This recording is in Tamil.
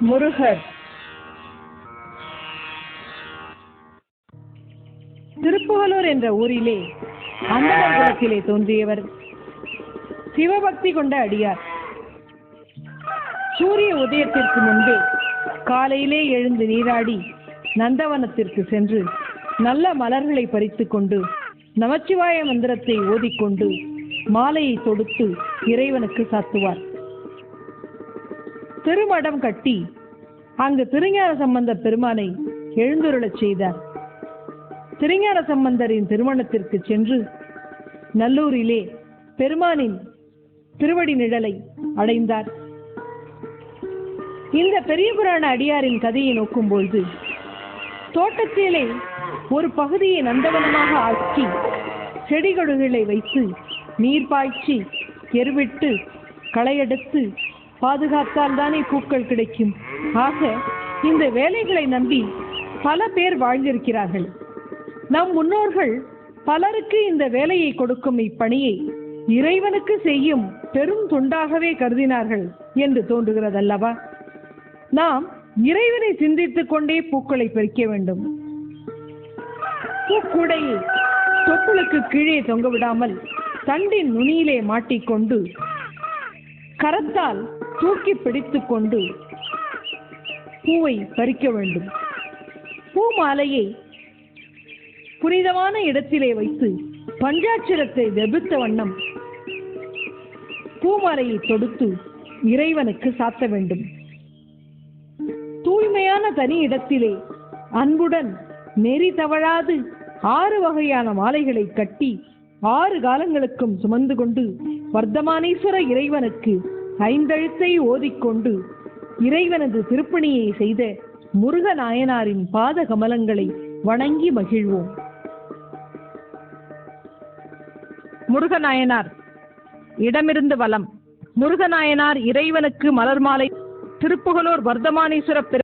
முருகர். திருப்புகலூர் என்ற ஊரிலே அந்தனர் குலத்திலே தோன்றியவர். சிவபக்தி கொண்ட அடியார். சூரிய உதயத்திற்கு முன்பே காலையிலே எழுந்து நீராடி நந்தவனத்திற்கு சென்று நல்ல மலர்களை பறித்து கொண்டு நமச்சிவாய மந்திரத்தை ஓதிக்கொண்டு மாலையை தொடுத்து இறைவனுக்கு சாத்துவார். திருமடம் கட்டி அங்கு திருஞான சம்பந்த பெருமானை எழுந்துருளச் செய்தார். திருஞான சம்பந்தரின் திருமணத்திற்கு சென்று நல்லூரிலே பெருமானின் திருவடி நிழலை அடைந்தார். இந்த பெரிய புராண அடியாரின் கதையை நோக்கும்போது தோட்டத்திலே ஒரு பகுதியை நந்தவனமாக ஆக்கி செடிகொடுகளை வைத்து நீர் பாய்ச்சி எருவிட்டு களையெடுத்து பாதுகாத்தால் தானே பூக்கள் கிடைக்கும். ஆக இந்த வேலைகளை நம்பி பல பேர் வாழ்ந்திருக்கிறார்கள். நம் முன்னோர்கள் பலருக்கு இந்த வேலையை கொடுக்கும் இப்பணியை இறைவனுக்கு செய்யும் பெரும் தொண்டாகவே கருதினார்கள் என்று தோன்றுகிறதல்லவா? நாம் இறைவனை சிந்தித்துக் கொண்டே பூக்களை பறிக்க வேண்டும். பூக்கூடையை தொப்புளுக்கு கீழே தொங்க விடாமல் தண்டின் நுனியிலே மாட்டிக்கொண்டு கரத்தால் தூக்கி பிடித்துக் கொண்டு பூவை பறிக்க வேண்டும். பூ மாலையை புனிதமான இடத்திலே வைத்து பஞ்சாட்சரத்தை வெபித்த வண்ணம் பூமாலையை தொடுத்து இறைவனுக்கு சாத்த வேண்டும். தூய்மையான தனி இடத்திலே அன்புடன் நெறி தவழாது ஆறு வகையான மாலைகளை கட்டி ஆறு காலங்களுக்கும் சுமந்து கொண்டு வர்த்தமானேஸ்வர இறைவனுக்கு ஐந்தழுத்தை ஓதிக்கொண்டு இறைவனது திருப்பணியை செய்த முருக நாயனாரின் பாத கமலங்களை வணங்கி மகிழ்வோம். முருகநாயனார் இடமிருந்து வலம். முருகநாயனார் இறைவனுக்கு மலர் மாலை திருப்புகலூர் வர்த்தமானீஸ்வர பெரு